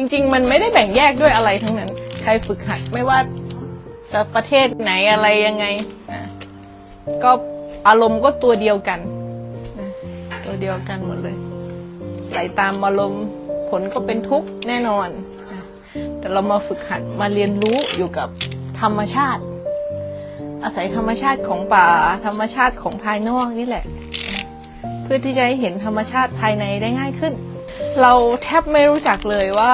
จริง ๆ มันไม่ได้แบ่งแยกด้วยอะไรทั้งนั้น ใครฝึกหัดไม่ว่าจะประเทศไหนอะไรยังไงนะก็อารมณ์ก็ตัวเดียวกันนะตัวเดียวกันหมดเลย ไหลตามอารมณ์ผลก็เป็นทุกข์แน่นอนนะแต่เรามาฝึกหัดมาเรียนรู้อยู่กับธรรมชาติ อาศัยธรรมชาติของป่าธรรมชาติของภายนอกนี่แหละ เพื่อที่จะให้เห็นธรรมชาติภายในได้ง่ายขึ้น เราแทบไม่รู้จักเลยว่า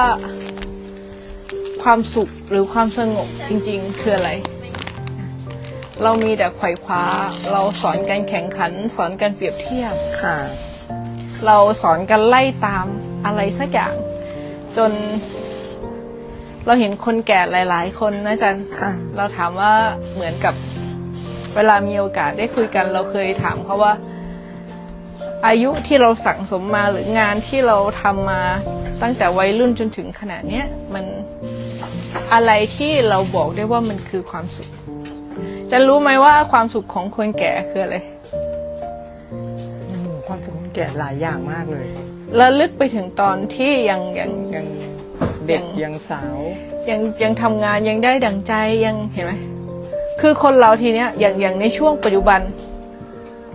ความสุขหรือความสงบจริง ๆ คืออะไร เรามีแต่ไขว่คว้า เราสอนการแข่งขัน สอนการเปรียบเทียบ ค่ะ เราสอนกันไล่ตามอะไรสักอย่าง จน เราเห็นคนแก่หลาย ๆ คนนะจันค่ะ เราถามว่าเหมือนกับเวลามีโอกาสได้คุยกัน เราเคยถามเขาว่า อายุที่เราสั่งสมมาหรืองานที่เราทำมาตั้งแต่วัยรุ่นจนถึงขนาดเนี้ยมันอะไรที่เราบอกได้ว่ามันคือความสุข จะรู้ไหมว่าความสุขของคนแก่คืออะไรโอ้โหความสุขของแก่หลายอย่างมากเลยระลึกไปถึงตอนที่ยังยังยังเด็กยังยังสาวยังยังทำงานยังได้ดังใจยังเห็นไหมคือคนเราทีเนี้ยอย่างอย่างในช่วงปัจจุบัน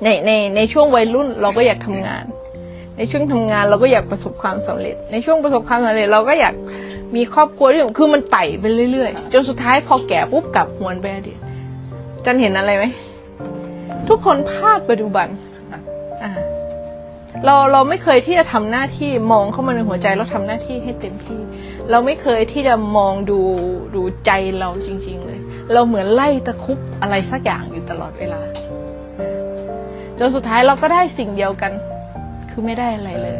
ในในในช่วงวัยรุ่นเราก็อยากทำงาน ในช่วงทำงานเราก็อยากประสบความสำเร็จ ในช่วงประสบความสำเร็จเราก็อยากมีครอบครัวที่คือมันไต่ไปเรื่อยๆ จนสุดท้ายพอแก่ปุ๊บกลับหวนไปอดีตจันเห็นอะไรไหมทุกคนพลาดปัจจุบันเราเราไม่เคยที่จะทำหน้าที่มองเข้ามาในหัวใจแล้วทำหน้าที่ให้เต็มที่ เราไม่เคยที่จะมองดูดูใจเราจริง ๆ เลย เราเหมือนไล่ตะคุบอะไรสักอย่างอยู่ตลอดเวลา จนสุดท้ายเราก็ได้สิ่งเดียวกัน คือไม่ได้อะไรเลย